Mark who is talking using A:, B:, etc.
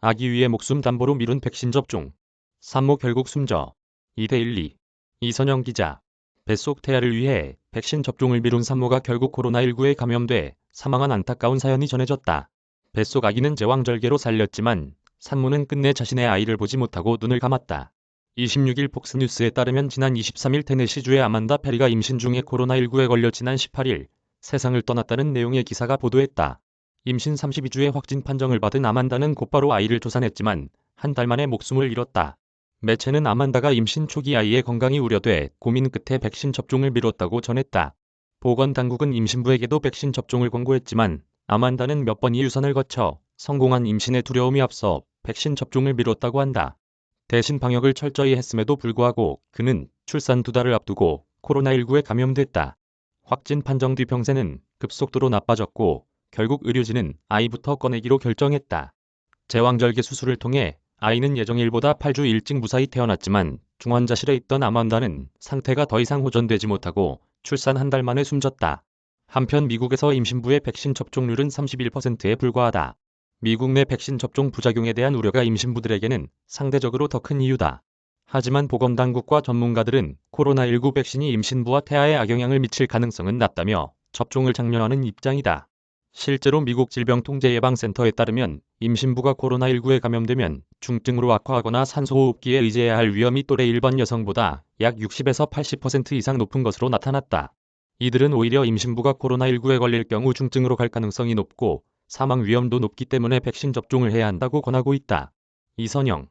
A: 아기 위해 목숨 담보로 미룬 백신 접종. 산모 결국 숨져. 2대12. 이선영 기자. 뱃속 태아를 위해 백신 접종을 미룬 산모가 결국 코로나19에 감염돼 사망한 안타까운 사연이 전해졌다. 뱃속 아기는 제왕절개로 살렸지만 산모는 끝내 자신의 아이를 보지 못하고 눈을 감았다. 26일 폭스뉴스에 따르면 지난 23일 테네시주의 아만다 페리가 임신 중에 코로나19에 걸려 지난 18일 세상을 떠났다는 내용의 기사가 보도했다. 임신 32주의 확진 판정을 받은 아만다는 곧바로 아이를 조산했지만 한 달 만에 목숨을 잃었다. 매체는 아만다가 임신 초기 아이의 건강이 우려돼 고민 끝에 백신 접종을 미뤘다고 전했다. 보건당국은 임신부에게도 백신 접종을 권고했지만 아만다는 몇 번의 유선을 거쳐 성공한 임신의 두려움이 앞서 백신 접종을 미뤘다고 한다. 대신 방역을 철저히 했음에도 불구하고 그는 출산 두 달을 앞두고 코로나19에 감염됐다. 확진 판정 뒤 병세는 급속도로 나빠졌고 결국 의료진은 아이부터 꺼내기로 결정했다. 제왕절개 수술을 통해 아이는 예정일보다 8주 일찍 무사히 태어났지만 중환자실에 있던 아만다는 상태가 더 이상 호전되지 못하고 출산 한 달 만에 숨졌다. 한편 미국에서 임신부의 백신 접종률은 31%에 불과하다. 미국 내 백신 접종 부작용에 대한 우려가 임신부들에게는 상대적으로 더 큰 이유다. 하지만 보건당국과 전문가들은 코로나19 백신이 임신부와 태아에 악영향을 미칠 가능성은 낮다며 접종을 장려하는 입장이다. 실제로 미국 질병통제예방센터에 따르면 임신부가 코로나19에 감염되면 중증으로 악화하거나 산소호흡기에 의지해야 할 위험이 또래 일반 여성보다 약 60에서 80% 이상 높은 것으로 나타났다. 이들은 오히려 임신부가 코로나19에 걸릴 경우 중증으로 갈 가능성이 높고 사망 위험도 높기 때문에 백신 접종을 해야 한다고 권하고 있다. 이선영